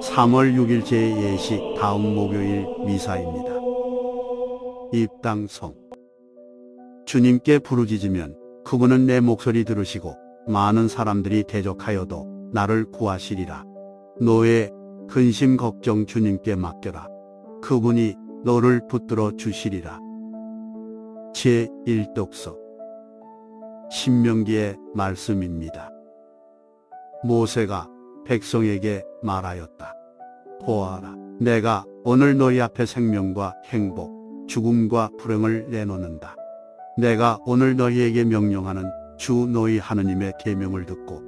3월 6일 제 예시 다음 목요일 미사입니다. 입당성 주님께 부르짖으면 그분은 내 목소리 들으시고 많은 사람들이 대적하여도 나를 구하시리라. 너의 근심 걱정 주님께 맡겨라. 그분이 너를 붙들어 주시리라. 제1독서 신명기의 말씀입니다. 모세가 백성에게 말하였다. 보아라, 내가 오늘 너희 앞에 생명과 행복, 죽음과 불행을 내놓는다. 내가 오늘 너희에게 명령하는 주 너희 하느님의 계명을 듣고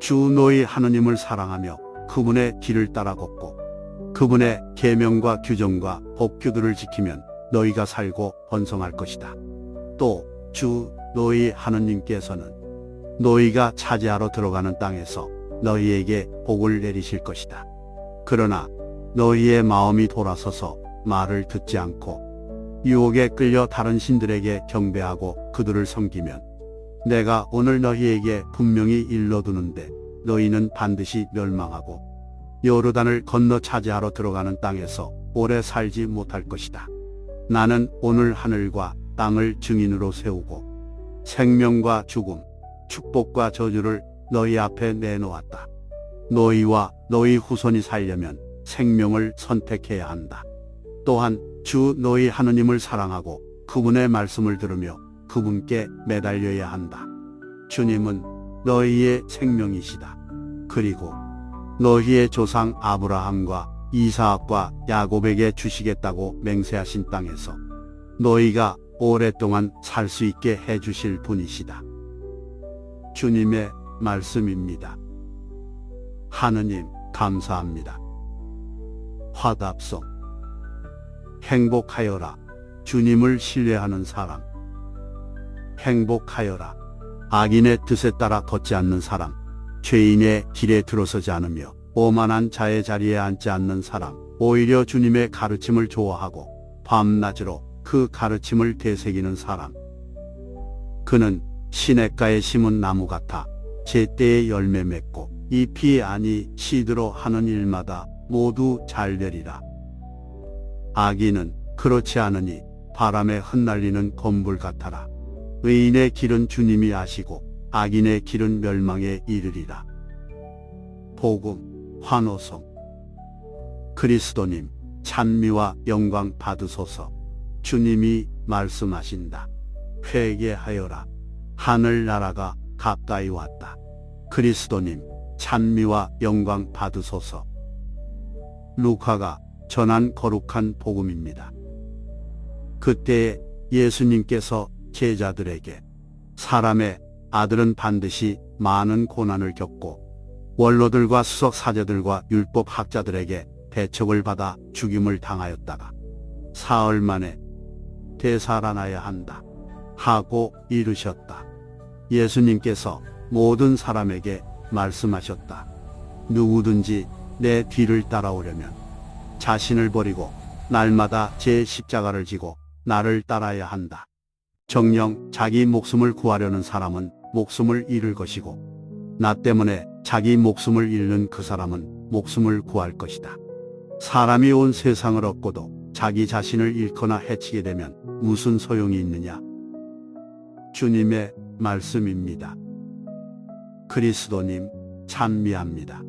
주 너희 하느님을 사랑하며 그분의 길을 따라 걷고 그분의 계명과 규정과 법규들을 지키면 너희가 살고 번성할 것이다. 또 주 너희 하느님께서는 너희가 차지하러 들어가는 땅에서 너희에게 복을 내리실 것이다. 그러나 너희의 마음이 돌아서서 말을 듣지 않고 유혹에 끌려 다른 신들에게 경배하고 그들을 섬기면 내가 오늘 너희에게 분명히 일러두는데 너희는 반드시 멸망하고 요르단을 건너 차지하러 들어가는 땅에서 오래 살지 못할 것이다. 나는 오늘 하늘과 땅을 증인으로 세우고 생명과 죽음, 축복과 저주를 너희 앞에 내놓았다. 너희와 너희 후손이 살려면 생명을 선택해야 한다. 또한 주 너희 하느님을 사랑하고 그분의 말씀을 들으며 그분께 매달려야 한다. 주님은 너희의 생명이시다. 그리고 너희의 조상 아브라함과 이사학과 야곱에게 주시겠다고 맹세하신 땅에서 너희가 오랫동안 살 수 있게 해주실 분이시다. 주님의 말씀입니다. 하느님, 감사합니다. 화답성. 행복하여라. 주님을 신뢰하는 사람. 행복하여라. 악인의 뜻에 따라 걷지 않는 사람. 죄인의 길에 들어서지 않으며 오만한 자의 자리에 앉지 않는 사람. 오히려 주님의 가르침을 좋아하고 밤낮으로 그 가르침을 되새기는 사람. 그는 시냇가에 심은 나무 같아 제때에 열매 맺고 잎이 아니 시드로 하는 일마다 모두 잘 되리라. 악인은 그렇지 않으니 바람에 흩날리는 건불 같아라. 의인의 길은 주님이 아시고 악인의 길은 멸망에 이르리라. 복음 환호성 그리스도님 찬미와 영광 받으소서 주님이 말씀하신다. 회개하여라. 하늘나라가 가까이 왔다. 그리스도님 찬미와 영광 받으소서. 루카가 전한 거룩한 복음입니다. 그때 예수님께서 제자들에게 사람의 아들은 반드시 많은 고난을 겪고 원로들과 수석 사제들과 율법 학자들에게 배척을 받아 죽임을 당하였다가 사흘 만에 되살아나야 한다 하고 이르셨다. 예수님께서 모든 사람에게 말씀하셨다. 누구든지 내 뒤를 따라오려면 자신을 버리고 날마다 제 십자가를 지고 나를 따라야 한다. 정령 자기 목숨을 구하려는 사람은 목숨을 잃을 것이고 나 때문에 자기 목숨을 잃는 그 사람은 목숨을 구할 것이다. 사람이 온 세상을 얻고도 자기 자신을 잃거나 해치게 되면 무슨 소용이 있느냐? 주님의 말씀입니다. 그리스도님 찬미합니다.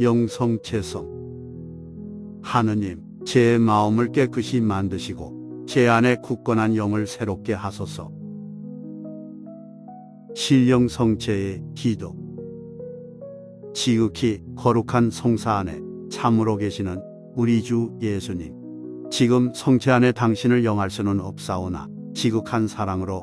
영성체성 하느님 제 마음을 깨끗이 만드시고 제 안에 굳건한 영을 새롭게 하소서. 신령성체의 기도 지극히 거룩한 성사 안에 참으로 계시는 우리 주 예수님 지금 성체 안에 당신을 영할 수는 없사오나 지극한 사랑으로